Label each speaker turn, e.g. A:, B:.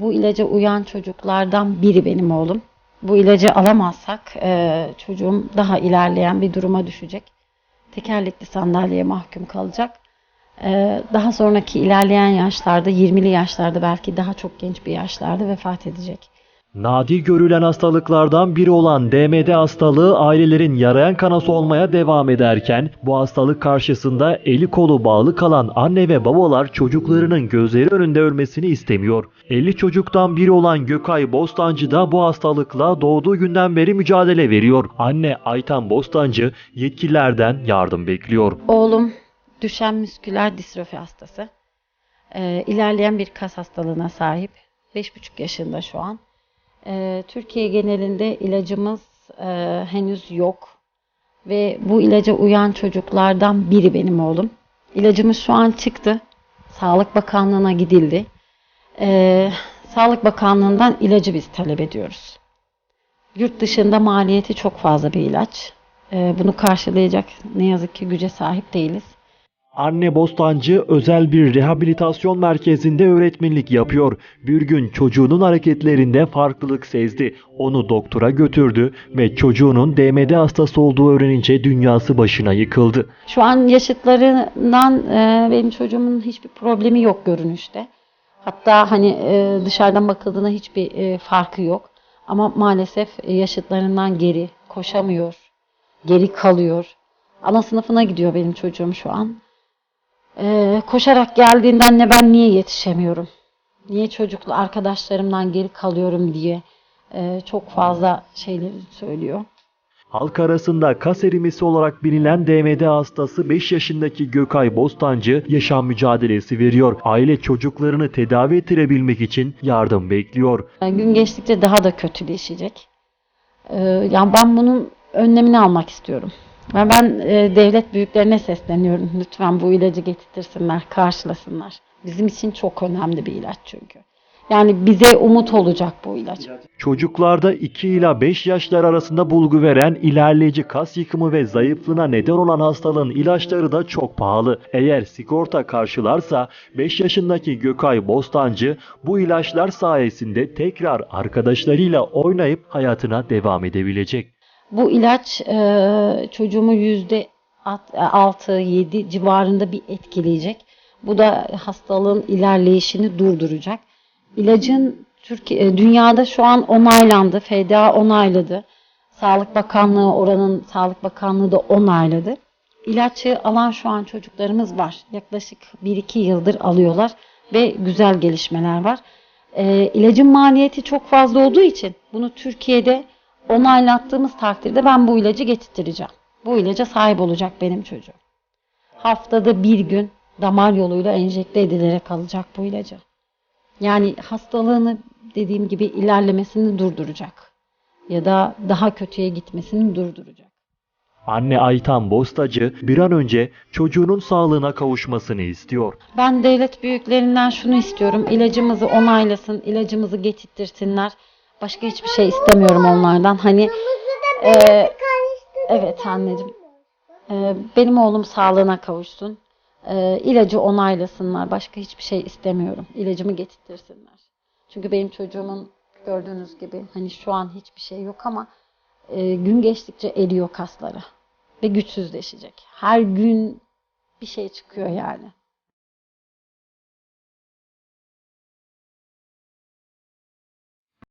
A: Bu ilaca uyan çocuklardan biri benim oğlum. Bu ilacı alamazsak e, çocuğum daha ilerleyen bir duruma düşecek. Tekerlekli sandalyeye mahkum kalacak. E, daha sonraki ilerleyen yaşlarda, 20'li yaşlarda belki daha çok genç bir yaşlarda vefat edecek.
B: Nadir görülen hastalıklardan biri olan DMD hastalığı ailelerin yarayan kanası olmaya devam ederken bu hastalık karşısında eli kolu bağlı kalan anne ve babalar çocuklarının gözleri önünde ölmesini istemiyor. 50 çocuktan biri olan Gökay Bostancı da bu hastalıkla doğduğu günden beri mücadele veriyor. Anne Aytan Bostancı yetkililerden yardım bekliyor.
A: Oğlum düşen musküler distrofi hastası. Ee, ilerleyen bir kas hastalığına sahip. 5,5 yaşında şu an. Ee, Türkiye genelinde ilacımız e, henüz yok. Ve bu ilaca uyan çocuklardan biri benim oğlum. İlacımız şu an çıktı. Sağlık Bakanlığı'na gidildi. Ee, Sağlık Bakanlığı'ndan ilacı biz talep ediyoruz. Yurt dışında maliyeti çok fazla bir ilaç. Ee, bunu karşılayacak ne yazık ki güce sahip değiliz.
B: Anne Bostancı özel bir rehabilitasyon merkezinde öğretmenlik yapıyor. Bir gün çocuğunun hareketlerinde farklılık sezdi. Onu doktora götürdü ve çocuğunun DMD hastası olduğu öğrenince dünyası başına yıkıldı.
A: Şu an yaşıtlarından e, benim çocuğumun hiçbir problemi yok görünüşte. Hatta hani e, dışarıdan bakıldığında hiçbir e, farkı yok. Ama maalesef yaşıtlarından geri koşamıyor. Geri kalıyor. Ana sınıfına gidiyor benim çocuğum şu an. E, koşarak geldiğinde anne ben niye yetişemiyorum? Niye çocuklu arkadaşlarımdan geri kalıyorum diye e, çok fazla şeyleri söylüyor.
B: Halk arasında kas erimesi olarak bilinen DMD hastası 5 yaşındaki Gökay Bostancı yaşam mücadelesi veriyor. Aile çocuklarını tedavi ettirebilmek için yardım bekliyor.
A: Yani gün geçtikçe daha da kötüleşecek. Ee, yani ben bunun önlemini almak istiyorum. Ve ben e, devlet büyüklerine sesleniyorum. Lütfen bu ilacı getirtirsinler, karşılasınlar. Bizim için çok önemli bir ilaç çünkü. Yani bize umut olacak bu ilaç.
B: Çocuklarda 2 ila 5 yaşlar arasında bulgu veren ilerleyici kas yıkımı ve zayıflığına neden olan hastalığın ilaçları da çok pahalı. Eğer sigorta karşılarsa 5 yaşındaki Gökay Bostancı bu ilaçlar sayesinde tekrar arkadaşlarıyla oynayıp hayatına devam edebilecek.
A: Bu ilaç e, çocuğumu yüzde 6-7 civarında bir etkileyecek. Bu da hastalığın ilerleyişini durduracak. İlacın Türkiye, e, dünyada şu an onaylandı. FDA onayladı. Sağlık Bakanlığı oranın Sağlık Bakanlığı da onayladı. İlaçı alan şu an çocuklarımız var. Yaklaşık 1-2 yıldır alıyorlar ve güzel gelişmeler var. E, ilacın maliyeti çok fazla olduğu için bunu Türkiye'de onaylattığımız takdirde ben bu ilacı getirttireceğim. Bu ilaca sahip olacak benim çocuğum. Haftada bir gün damar yoluyla enjekte edilerek alacak bu ilacı. Yani hastalığını dediğim gibi ilerlemesini durduracak. Ya da daha kötüye gitmesini durduracak.
B: Anne Aytan Bostacı bir an önce çocuğunun sağlığına kavuşmasını istiyor.
A: Ben devlet büyüklerinden şunu istiyorum. İlacımızı onaylasın, ilacımızı getirtirsinler. Başka hiçbir şey istemiyorum onlardan. Hani e, evet anneciğim. E, benim oğlum sağlığına kavuşsun. E, ilacı onaylasınlar. Başka hiçbir şey istemiyorum. İlacımı getirtirsinler. Çünkü benim çocuğumun gördüğünüz gibi hani şu an hiçbir şey yok ama e, gün geçtikçe eriyor kasları ve güçsüzleşecek. Her gün bir şey çıkıyor yani.